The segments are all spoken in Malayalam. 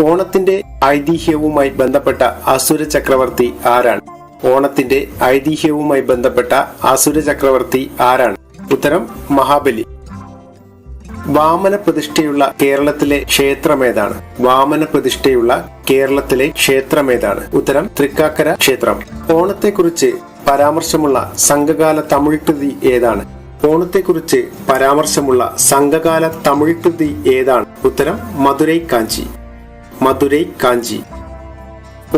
ഓണത്തിന്റെ ഐതിഹ്യവുമായി ബന്ധപ്പെട്ട അസുര ചക്രവർത്തി ആരാണ്? ഓണത്തിന്റെ ഐതിഹ്യവുമായി ബന്ധപ്പെട്ട അസുര ചക്രവർത്തി ആരാണ്? ഉത്തരം മഹാബലി. വാമന പ്രതിഷ്ഠയുള്ള കേരളത്തിലെ ക്ഷേത്രമേതാണ് വാമന പ്രതിഷ്ഠയുള്ള കേരളത്തിലെ ക്ഷേത്രമേതാണ് ഉത്തരം തൃക്കാക്കര ക്ഷേത്രം. ഓണത്തെക്കുറിച്ച് പരാമർശമുള്ള സംഘകാല തമിഴ് കൃതി ഏതാണ്? ഓണത്തെക്കുറിച്ച് പരാമർശമുള്ള സംഘകാല തമിഴ് കൃതി ഏതാണ്? ഉത്തരം മധുരൈ കാഞ്ചി മധുരൈ കാഞ്ചി.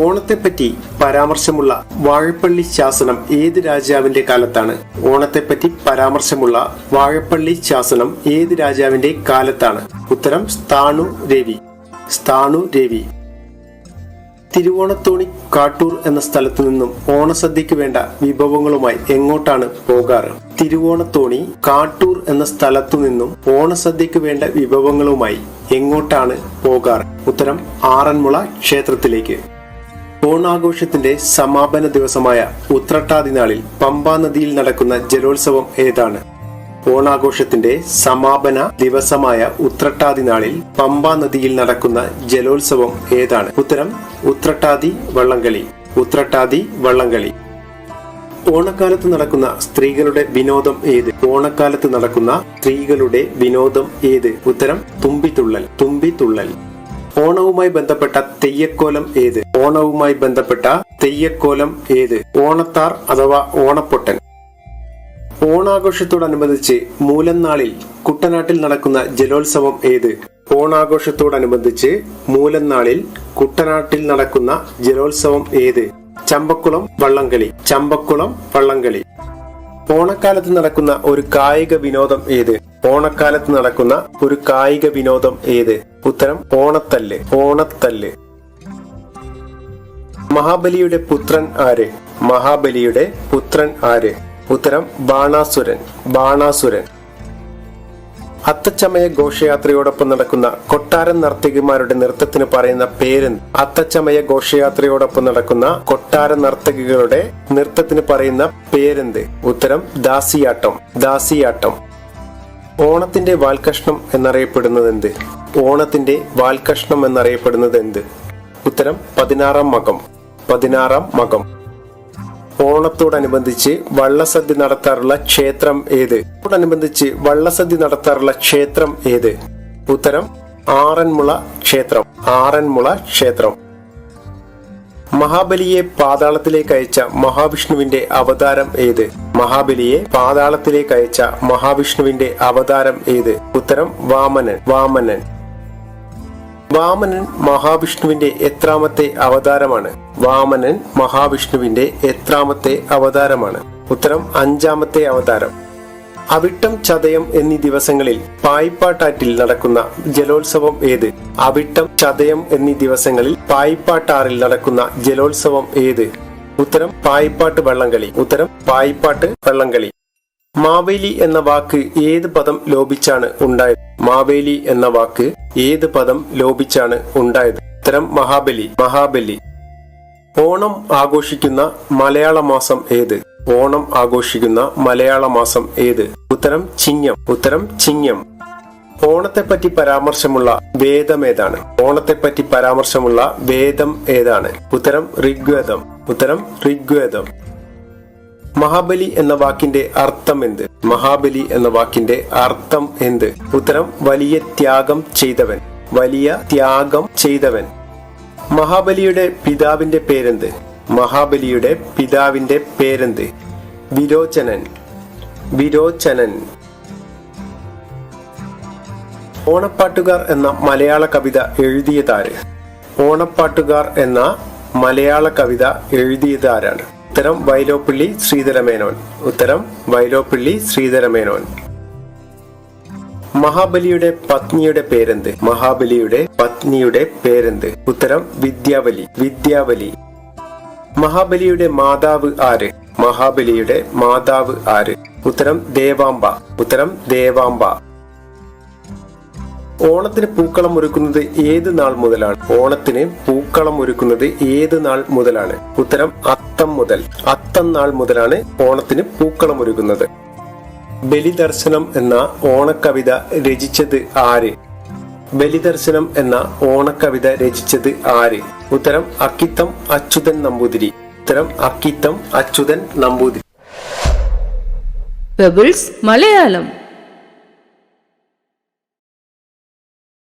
ഓണത്തെപ്പറ്റി പരാമർശമുള്ള വാഴപ്പള്ളി ശാസനം ഏത് രാജാവിന്റെ കാലത്താണ്? ഓണത്തെപ്പറ്റി പരാമർശമുള്ള വാഴപ്പള്ളി ശാസനം ഏത് രാജാവിന്റെ കാലത്താണ്? ഉത്തരം സ്ഥാണു രവി. സ്ഥാണു രവി. തിരുവോണത്തോണി കാട്ടൂർ എന്ന സ്ഥലത്തു നിന്നും ഓണസദ്യക്ക് വേണ്ട വിഭവങ്ങളുമായി എങ്ങോട്ടാണ് പോകാറ്? തിരുവോണത്തോണി കാട്ടൂർ എന്ന സ്ഥലത്തു നിന്നും ഓണസദ്യക്ക് വേണ്ട വിഭവങ്ങളുമായി എങ്ങോട്ടാണ് പോകാറ്? ഉത്തരം ആറന്മുള ക്ഷേത്രത്തിലേക്ക്. ഓണാഘോഷത്തിന്റെ സമാപന ദിവസമായ ഉത്രട്ടാതി നാളിൽ പമ്പാ നദിയിൽ നടക്കുന്ന ജലോത്സവം ഏതാണ്? ഓണാഘോഷത്തിന്റെ സമാപന ദിവസമായ ഉത്രട്ടാതി നാളിൽ പമ്പാ നദിയിൽ നടക്കുന്ന ജലോത്സവം ഏതാണ്? ഉത്തരം ഉത്രട്ടാതി വള്ളംകളി. ഉത്രട്ടാതി വള്ളംകളി. ഓണക്കാലത്ത് നടക്കുന്ന സ്ത്രീകളുടെ വിനോദം ഏത്? ഓണക്കാലത്ത് നടക്കുന്ന സ്ത്രീകളുടെ വിനോദം ഏത്? ഉത്തരം തുമ്പിത്തുള്ളൽ. തുമ്പിത്തുള്ളൽ. ഓണവുമായി ബന്ധപ്പെട്ട തെയ്യക്കോലം ഏത്? ഓണവുമായി ബന്ധപ്പെട്ട തെയ്യക്കോലം ഏത്? ഓണത്താർ അഥവാ ഓണപ്പൊട്ടൻ. ഓണാഘോഷത്തോടനുബന്ധിച്ച് മൂലന്നാളിൽ കുട്ടനാട്ടിൽ നടക്കുന്ന ജലോത്സവം ഏത്? ഓണാഘോഷത്തോടനുബന്ധിച്ച് മൂലന്നാളിൽ കുട്ടനാട്ടിൽ നടക്കുന്ന ജലോത്സവം ഏത്? ചമ്പക്കുളം വള്ളംകളി. ചമ്പക്കുളം വള്ളംകളി. ഓണക്കാലത്ത് നടക്കുന്ന ഒരു കായിക വിനോദം ഏത്? ഓണക്കാലത്ത് നടക്കുന്ന ഒരു കായിക വിനോദം ഏത്? ഉത്തരം ഓണത്തല്ല്. ഓണത്തല്ല്. മഹാബലിയുടെ പുത്രൻ ആര്? മഹാബലിയുടെ പുത്രൻ ആര്? ഉത്തരം ബാണാസുരൻ ബാണാസുരൻ. അത്തച്ചമയ ഘോഷയാത്രയോടൊപ്പം നടക്കുന്ന കൊട്ടാരൻ നർത്തകിമാരുടെ നൃത്തത്തിന് പറയുന്ന പേരെന്ത്? അത്തച്ചമയ ഘോഷയാത്രയോടൊപ്പം നടക്കുന്ന കൊട്ടാര നർത്തകികളുടെ നൃത്തത്തിന് പറയുന്ന പേരെന്ത്? ഉത്തരം ദാസിയാട്ടം ദാസിയാട്ടം. ഓണത്തിന്റെ വാൽകഷ്ണം എന്നറിയപ്പെടുന്നത് എന്ത് ഓണത്തിന്റെ വാൽകഷ്ണം എന്നറിയപ്പെടുന്നത് എന്ത് ഉത്തരം പതിനാറാം മകം. പതിനാറാം മകം. ഓണത്തോടനുബന്ധിച്ച് വള്ളസദ്യ നടത്താറുള്ള ക്ഷേത്രം ഏത്? ഓണത്തോടനുബന്ധിച്ച് വള്ളസദ്യ നടത്താറുള്ള ക്ഷേത്രം ഏത്? ഉത്തരം ആറന്മുള ക്ഷേത്രം. ആറന്മുള ക്ഷേത്രം. മഹാബലിയെ പാതാളത്തിലേക്ക് അയച്ച മഹാവിഷ്ണുവിന്റെ അവതാരം ഏത്? മഹാബലിയെ പാതാളത്തിലേക്ക് അയച്ച മഹാവിഷ്ണുവിന്റെ അവതാരം ഏത്? ഉത്തരം വാമനൻ. വാമനൻ. വാമനൻ മഹാവിഷ്ണുവിന്റെ എത്രാമത്തെ അവതാരമാണ്? വാമനൻ മഹാവിഷ്ണുവിന്റെ എത്രാമത്തെ അവതാരമാണ്. ഉത്തരം അഞ്ചാമത്തെ അവതാരം. അവിട്ടം ചതയം എന്നീ ദിവസങ്ങളിൽ പായിപ്പാട്ടാറ്റിൽ നടക്കുന്ന ജലോത്സവം ഏത്? അവിട്ടം ചതയം എന്നീ ദിവസങ്ങളിൽ പായിപ്പാട്ടാറിൽ നടക്കുന്ന ജലോത്സവം ഏത്? ഉത്തരം പായിപ്പാട്ട് വള്ളംകളി. ഉത്തരം പായിപ്പാട്ട് വള്ളംകളി. മാവേലി എന്ന വാക്ക് ഏത് പദം ലോപിച്ചാണ് ഉണ്ടായത്? മാവേലി എന്ന വാക്ക് ഏത് പദം ലോപിച്ചാണ് ഉണ്ടായത്? ഉത്തരം മഹാബലി. മഹാബലി. ഓണം ആഘോഷിക്കുന്ന മലയാള മാസം ഏത്? ഓണം ആഘോഷിക്കുന്ന മലയാള മാസം ഏത്? ഉത്തരം ചിങ്ങം. ഉത്തരം ചിങ്ങം. ഓണത്തെപ്പറ്റി പരാമർശമുള്ള വേദം ഏതാണ്? ഓണത്തെപ്പറ്റി പരാമർശമുള്ള വേദം ഏതാണ്? ഉത്തരം ഋഗ്വേദം. ഉത്തരം ഋഗ്വേദം. മഹാബലി എന്ന വാക്കിന്റെ അർത്ഥം എന്ത്? മഹാബലി എന്ന വാക്കിന്റെ അർത്ഥം എന്ത്? ഉത്തരം വലിയ ത്യാഗം ചെയ്തവൻ. വലിയ ത്യാഗം ചെയ്തവൻ. മഹാബലിയുടെ പിതാവിന്റെ പേരെന്ത്? മഹാബലിയുടെ പിതാവിന്റെ പേരെന്ത്? വിരോചനൻ. വിരോചനൻ. ഓണപ്പാട്ടുകാർ എന്ന മലയാള കവിത എഴുതിയതാര്? ഓണപ്പാട്ടുകാർ എന്ന മലയാള കവിത എഴുതിയതാരാണ്? ഉത്തരം വൈലോപ്പിള്ളി ശ്രീധരമേനോൻ. ഉത്തരം വൈലോപ്പിള്ളി ശ്രീധരമേനോൻ. മഹാബലിയുടെ പത്നിയുടെ പേരെന്ത്? മഹാബലിയുടെ പത്നിയുടെ പേരെന്ത്? ഉത്തരം വിദ്യാവലി. വിദ്യാവലി. മഹാബലിയുടെ മാതാവ് ആര്? മഹാബലിയുടെ മാതാവ് ആര്? ഉത്തരം ദേവാംബ. ഉത്തരം ദേവാംബ. ഓണത്തിന് പൂക്കളം ഒരുക്കുന്നത് ഏത് നാൾ മുതലാണ്? ഓണത്തിന് പൂക്കളം ഒരുക്കുന്നത് ഏത് നാൾ മുതലാണ്? ഉത്തരം അത്തം മുതൽ. അത്തം നാൾ മുതലാണ് ഓണത്തിന് പൂക്കളം ഒരുക്കുന്നത്. ബലിദർശനം എന്ന ഓണക്കവിത രചിച്ചത് ആര്? ബലിദർശനം എന്ന ഓണക്കവിത രചിച്ചത് ആര്? ഉത്തരം അക്കിത്തം അച്യുതൻ നമ്പൂതിരി. ഉത്തരം അക്കിത്തം അച്യുതൻ നമ്പൂതിരി. മലയാളം.